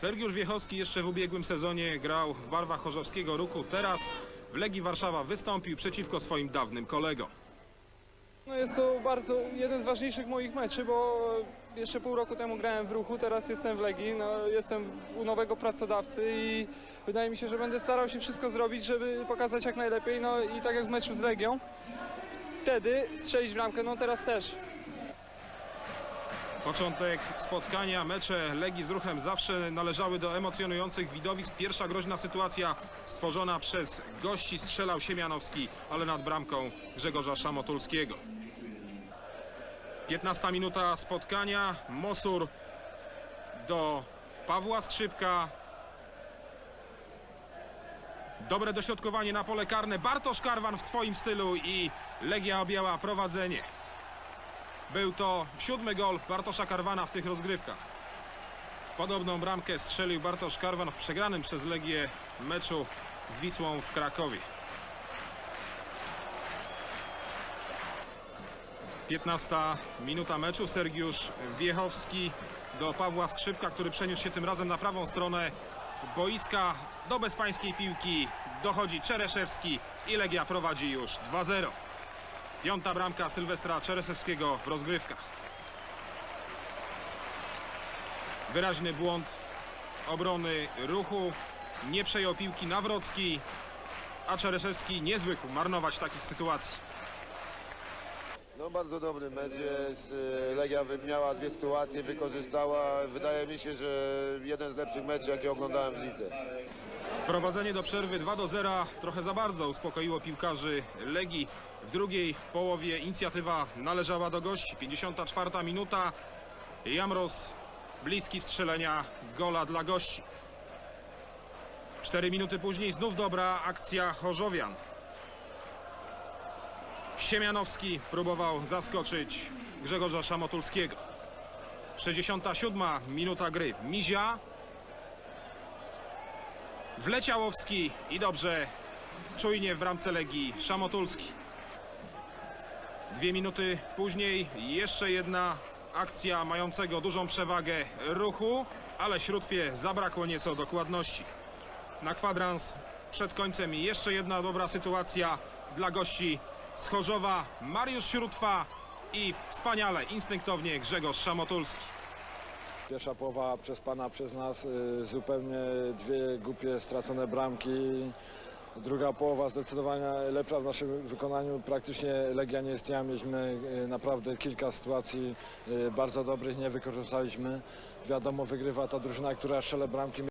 Sergiusz Wiechowski jeszcze w ubiegłym sezonie grał w barwach chorzowskiego ruchu. Teraz w Legii Warszawa wystąpił przeciwko swoim dawnym kolegom. No jest to bardzo jeden z ważniejszych moich meczy, bo jeszcze pół roku temu grałem w ruchu, teraz jestem w Legii, no, jestem u nowego pracodawcy i wydaje mi się, że będę starał się wszystko zrobić, żeby pokazać jak najlepiej. No i tak jak w meczu z Legią, wtedy strzelić bramkę, no teraz też. Początek spotkania, mecze Legii z ruchem zawsze należały do emocjonujących widowisk. Pierwsza groźna sytuacja stworzona przez gości strzelał Siemianowski, ale nad bramką Grzegorza Szamotulskiego. 15 minuta spotkania, Mosur do Pawła Skrzypka. Dobre dośrodkowanie na pole karne, Bartosz Karwan w swoim stylu i Legia objęła prowadzenie. Był to siódmy gol Bartosza Karwana w tych rozgrywkach. Podobną bramkę strzelił Bartosz Karwan w przegranym przez Legię meczu z Wisłą w Krakowie. 15 minuta meczu. Sergiusz Wiechowski do Pawła Skrzypka, który przeniósł się tym razem na prawą stronę boiska. Do bezpańskiej piłki dochodzi Czereszewski i Legia prowadzi już 2-0. Piąta bramka Sylwestra Czereszewskiego w rozgrywkach. Wyraźny błąd obrony ruchu. Nie przejął piłki Nawrocki, a Czereszewski nie zwykł marnować takich sytuacji. No bardzo dobry mecz jest. y, Legia miała dwie sytuacje, wykorzystała. Wydaje mi się, że jeden z lepszych meczów, jakie oglądałem w lidze. Prowadzenie do przerwy 2 do 0 trochę za bardzo uspokoiło piłkarzy Legii. W drugiej połowie inicjatywa należała do gości. 54 minuta. Jamros bliski strzelenia gola dla gości. 4 minuty później znów dobra akcja Chorzowian. Siemianowski próbował zaskoczyć Grzegorza Szamotulskiego. 67 minuta gry. Mizia Wleciałowski i dobrze, czujnie w bramce Legii Szamotulski. Dwie minuty później jeszcze jedna akcja mającego dużą przewagę ruchu, ale Śrótwie zabrakło nieco dokładności. Na kwadrans przed końcem jeszcze jedna dobra sytuacja dla gości z Chorzowa. Mariusz Śrótwa i wspaniale, instynktownie Grzegorz Szamotulski. Pierwsza połowa przez pana, przez nas y, zupełnie dwie głupie stracone bramki. Druga połowa zdecydowanie lepsza w naszym wykonaniu. Praktycznie Legia nie istniała. Mieliśmy y, naprawdę kilka sytuacji y, bardzo dobrych, nie wykorzystaliśmy. Wiadomo, wygrywa ta drużyna, która strzela bramki.